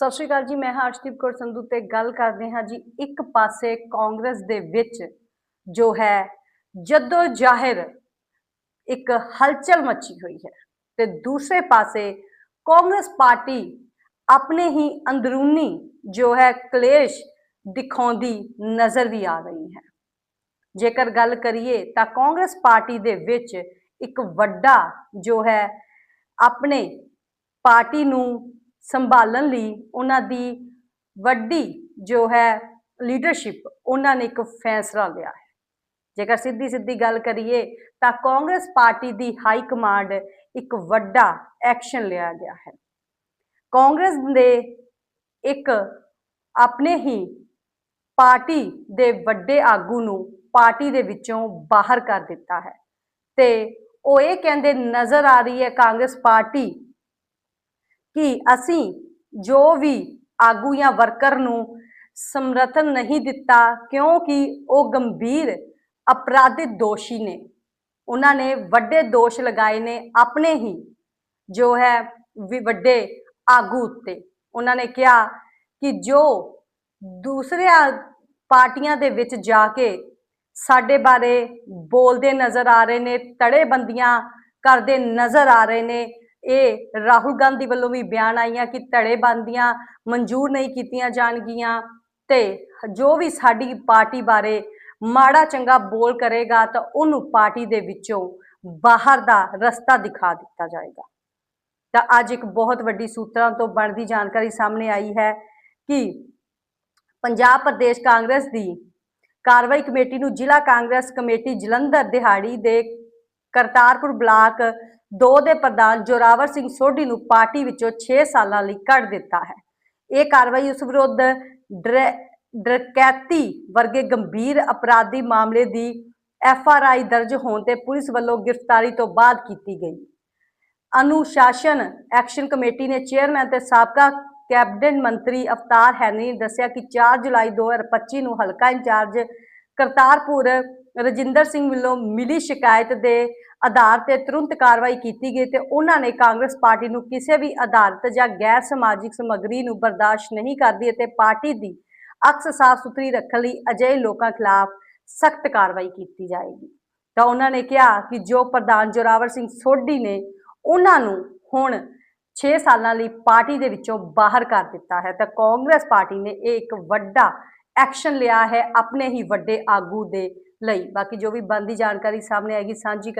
ਸਤਿ ਸ਼੍ਰੀ ਅਕਾਲ ਜੀ, ਮੈਂ ਹਰਸ਼ਦੀਪ ਕੌਰ ਸੰਧੂ ਤੇ ਗੱਲ ਕਰਦੇ ਹਾਂ ਜੀ ਇੱਕ ਪਾਸੇ ਕਾਂਗਰਸ ਦੇ ਵਿੱਚ ਜੋ ਹੈ ਜਦੋਂ ਜ਼ਾਹਿਰ ਇੱਕ ਹਲਚਲ ਮੱਚੀ ਹੋਈ ਹੈ ਤੇ ਦੂਸਰੇ ਪਾਸੇ ਕਾਂਗਰਸ ਪਾਰਟੀ ਆਪਣੇ ਹੀ ਅੰਦਰੂਨੀ ਜੋ ਹੈ ਕਲੇਸ਼ ਦਿਖਾਉਂਦੀ ਨਜ਼ਰ ਵੀ ਆ ਰਹੀ ਹੈ। ਜੇਕਰ ਗੱਲ ਕਰੀਏ ਤਾਂ ਕਾਂਗਰਸ ਪਾਰਟੀ ਦੇ ਵਿੱਚ ਇੱਕ ਵੱਡਾ ਜੋ ਹੈ ਆਪਣੇ ਪਾਰਟੀ ਨੂੰ ਸੰਭਾਲਣ ਲਈ ਉਹਨਾਂ ਦੀ ਵੱਡੀ ਜੋ ਹੈ ਲੀਡਰਸ਼ਿਪ ਉਹਨਾਂ ਨੇ ਇੱਕ ਫੈਸਲਾ ਲਿਆ ਹੈ। ਜੇਕਰ ਸਿੱਧੀ ਸਿੱਧੀ ਗੱਲ ਕਰੀਏ, ਤਾਂ ਕਾਂਗਰਸ ਪਾਰਟੀ ਦੀ ਹਾਈ ਕਮਾਂਡ ਇੱਕ ਵੱਡਾ ਐਕਸ਼ਨ ਲਿਆ ਗਿਆ ਹੈ। ਕਾਂਗਰਸ ਦੇ ਇੱਕ ਆਪਣੇ ਹੀ ਪਾਰਟੀ ਦੇ ਵੱਡੇ ਆਗੂ ਨੂੰ ਪਾਰਟੀ ਦੇ ਵਿੱਚੋਂ ਬਾਹਰ ਕਰ ਦਿੱਤਾ ਹੈ। ਤੇ ਉਹ ਇਹ ਕਹਿੰਦੇ ਨਜ਼ਰ ਆ ਰਹੀ ਹੈ ਕਾਂਗਰਸ ਪਾਰਟੀ ਕਿ ਅਸੀਂ ਜੋ ਵੀ ਆਗੂ ਜਾਂ ਵਰਕਰ ਨੂੰ ਸਮਰਥਨ ਨਹੀਂ ਦਿੱਤਾ, ਕਿਉਂਕਿ ਉਹ ਗੰਭੀਰ ਅਪਰਾਧਿਕ ਦੋਸ਼ੀ ਨੇ। ਉਹਨਾਂ ਨੇ ਵੱਡੇ ਦੋਸ਼ ਲਗਾਏ ਨੇ ਆਪਣੇ ਹੀ, ਜੋ ਹੈ ਵੀ ਵੱਡੇ ਆਗੂ ਉੱਤੇ। ਉਹਨਾਂ ਨੇ ਕਿਹਾ ਕਿ ਜੋ ਦੂਸਰਿਆਂ ਪਾਰਟੀਆਂ ਦੇ ਵਿੱਚ ਜਾ ਕੇ ਸਾਡੇ ਬਾਰੇ ਬੋਲਦੇ ਨਜ਼ਰ ਆ ਰਹੇ ਨੇ, ਤੜੇਬੰਦੀਆਂ ਕਰਦੇ ਨਜ਼ਰ ਆ ਰਹੇ ਨੇ ਇਹ ਰਾਹੁਲ ਗਾਂਧੀ ਵੱਲੋਂ ਵੀ ਬਿਆਨ ਆਈਆਂ ਕਿ ਧੜੇਬੰਦੀਆਂ ਮਨਜ਼ੂਰ ਨਹੀਂ ਕੀਤੀਆਂ ਜਾਣਗੀਆਂ ਤੇ ਜੋ ਵੀ ਸਾਡੀ ਪਾਰਟੀ ਬਾਰੇ ਮਾੜਾ ਚੰਗਾ ਬੋਲ ਕਰੇਗਾ ਤਾਂ ਉਹਨੂੰ ਪਾਰਟੀ ਦੇ ਵਿੱਚੋਂ ਬਾਹਰ ਦਾ ਰਸਤਾ ਦਿਖਾ ਦਿੱਤਾ ਜਾਏਗਾ। ਤਾਂ ਅੱਜ ਇੱਕ ਬਹੁਤ ਵੱਡੀ ਸੂਤਰਾਂ ਤੋਂ ਬਣਦੀ ਜਾਣਕਾਰੀ ਸਾਹਮਣੇ ਆਈ ਹੈ ਕਿ ਪੰਜਾਬ ਪ੍ਰਦੇਸ਼ ਕਾਂਗਰਸ ਦੀ ਕਾਰਵਾਈ ਕਮੇਟੀ ਨੂੰ ਜ਼ਿਲ੍ਹਾ ਕਾਂਗਰਸ ਕਮੇਟੀ ਜਲੰਧਰ ਦਿਹਾੜੀ ਦੇ ਕਰਤਾਰਪੁਰ ਬਲਾਕ 2 ਦੇ ਪ੍ਰਧਾਨ ਜੋਰਾਵਰ ਸਿੰਘ ਸੋਢੀ ਨੂੰ ਪਾਰਟੀ ਵਿੱਚੋਂ 6 ਸਾਲਾਂ ਲਈ ਕੱਢ ਦਿੱਤਾ ਹੈ। ਇਹ ਕਾਰਵਾਈ ਉਸ ਵਿਰੁੱਧ ਡਰ- ਵਰਗੇ ਗੰਭੀਰ ਅਪਰਾਧੀ ਮਾਮਲੇ ਦੀ ਐਫ ਆਰ ਆਈ ਦਰਜ ਹੋਣ ਤੇ ਪੁਲਿਸ ਵੱਲੋਂ ਗ੍ਰਿਫਤਾਰੀ ਤੋਂ ਬਾਅਦ ਕੀਤੀ ਗਈ। ਅਨੁਸ਼ਾਸਨ ਐਕਸ਼ਨ ਕਮੇਟੀ ਨੇ ਚੇਅਰਮੈਨ ਤੇ ਸਾਬਕਾ ਕੈਬਨਿਟ ਮੰਤਰੀ ਅਵਤਾਰ ਹੈਨੀ ਨੇ ਦੱਸਿਆ ਕਿ 4 ਜੁਲਾਈ 2025 ਨੂੰ ਹਲਕਾ ਇੰਚਾਰਜ ਕਰਤਾਰਪੁਰ ਰਜਿੰਦਰ ਸਿੰਘ ਵੱਲੋਂ ਮਿਲੀ ਸ਼ਿਕਾਇਤ ਦੇ ਆਧਾਰ ਤੇ ਤੁਰੰਤ ਕਾਰਵਾਈ ਕੀਤੀ ਗਈ ਤੇ ਉਹਨਾਂ ਨੇ ਕਾਂਗਰਸ ਪਾਰਟੀ ਨੂੰ ਕਿਸੇ ਵੀ ਆਧਾਰਤ ਜਾਂ ਗੈਰ ਸਮਾਜਿਕ ਸਮੱਗਰੀ ਨੂੰ ਬਰਦਾਸ਼ਤ ਨਹੀਂ ਕਰਦੀ ਅਤੇ ਪਾਰਟੀ ਦੀ ਅਕਸ ਸਾਫ਼ ਸੁਥਰੀ ਰੱਖਣ ਲਈ ਅਜਿਹੇ ਲੋਕਾਂ ਖਿਲਾਫ ਸਖਤ ਕਾਰਵਾਈ ਕੀਤੀ ਜਾਏਗੀ। ਤਾਂ ਉਹਨਾਂ ਨੇ ਕਿਹਾ ਕਿ ਜੋ ਪ੍ਰਧਾਨ ਜੋਰਾਵਰ ਸਿੰਘ ਸੋਢੀ ਨੇ ਉਹਨਾਂ ਨੂੰ ਹੁਣ 6 ਸਾਲਾਂ ਲਈ ਪਾਰਟੀ ਦੇ ਵਿੱਚੋਂ ਬਾਹਰ ਕਰ ਦਿੱਤਾ ਹੈ ਤਾਂ ਕਾਂਗਰਸ ਪਾਰਟੀ ਨੇ ਇਹ ਇੱਕ ਵੱਡਾ ਐਕਸ਼ਨ ਲਿਆ ਹੈ ਆਪਣੇ ਹੀ ਵੱਡੇ ਆਗੂ ਦੇ ਲਈ। ਬਾਕੀ ਜੋ ਵੀ ਬੰਦੀ ਜਾਣਕਾਰੀ ਸਾਹਮਣੇ ਆਏਗੀ, ਸਾਂਝੀ ਕਰ